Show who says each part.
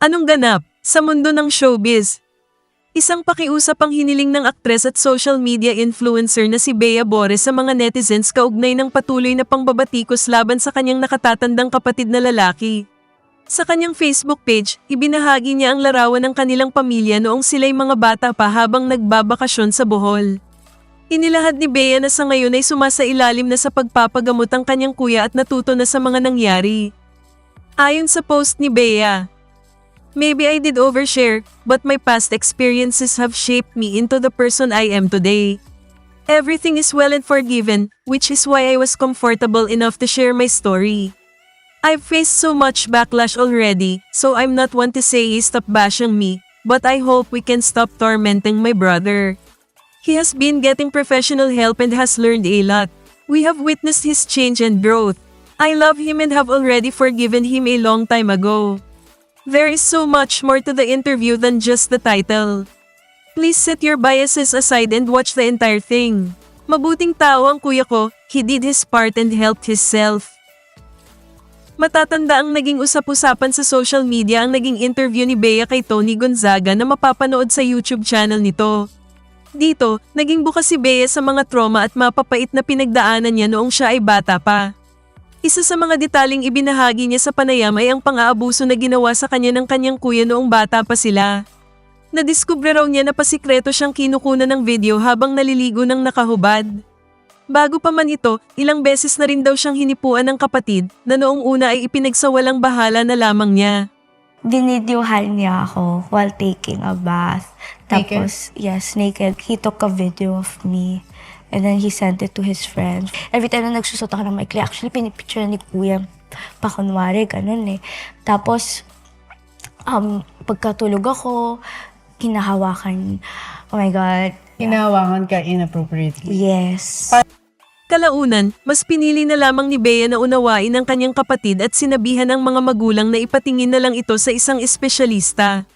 Speaker 1: Anong ganap sa mundo ng showbiz? Isang pakiusap ang hiniling ng aktres at social media influencer na si Bea Bores sa mga netizens kaugnay ng patuloy na pangbabatikos laban sa kanyang nakatatandang kapatid na lalaki. Sa kanyang Facebook page, ibinahagi niya ang larawan ng kanilang pamilya noong sila'y mga bata pa habang nagbabakasyon sa Bohol. Inilahad ni Bea na sa ngayon ay sumasailalim na sa pagpapagamot ang kanyang kuya at natuto na sa mga nangyari. Ayon sa post ni Bea, Maybe I did overshare, but my past experiences have shaped me into the person I am today. Everything is well and forgiven, which is why I was comfortable enough to share my story. I've faced so much backlash already, so I'm not one to say stop bashing me, but I hope we can stop tormenting my brother. He has been getting professional help and has learned a lot. We have witnessed his change and growth. I love him and have already forgiven him a long time ago. There is so much more to the interview than just the title. Please set your biases aside and watch the entire thing. Mabuting tao ang kuya ko, he did his part and helped himself. Matatanda ang naging usap-usapan sa social media ang naging interview ni Bea kay Tony Gonzaga na mapapanood sa YouTube channel nito. Dito, naging bukas si Bea sa mga trauma at mapapait na pinagdaanan niya noong siya ay bata pa. Isa sa mga detaling ibinahagi niya sa panayam ay ang pang-aabuso na ginawa sa kanya ng kanyang kuya noong bata pa sila. Nadiskubre raw niya na pasikreto siyang kinukunan ng video habang naliligo ng nakahubad. Bago pa man ito, ilang beses na rin daw siyang hinipuan ng kapatid na noong una ay ipinagsawalang bahala na lamang niya.
Speaker 2: Dinidyuhan niya ako while taking a bath.
Speaker 3: Naked?
Speaker 2: Tapos, yes, naked. He took a video of me. And then he sent it to his friends. Every time na nagsusot ako ng maikli, actually pinipicture ni kuya pa kunwari, ganun eh. Tapos, um, pagkatulog ako, hinahawakan, oh my God,
Speaker 3: Hinahawakan ka inappropriately.
Speaker 2: yes.
Speaker 1: Kalaunan, mas pinili na lamang ni Bea na unawain ang kanyang kapatid at sinabihan ang mga magulang na ipatingin na lang ito sa isang espesyalista.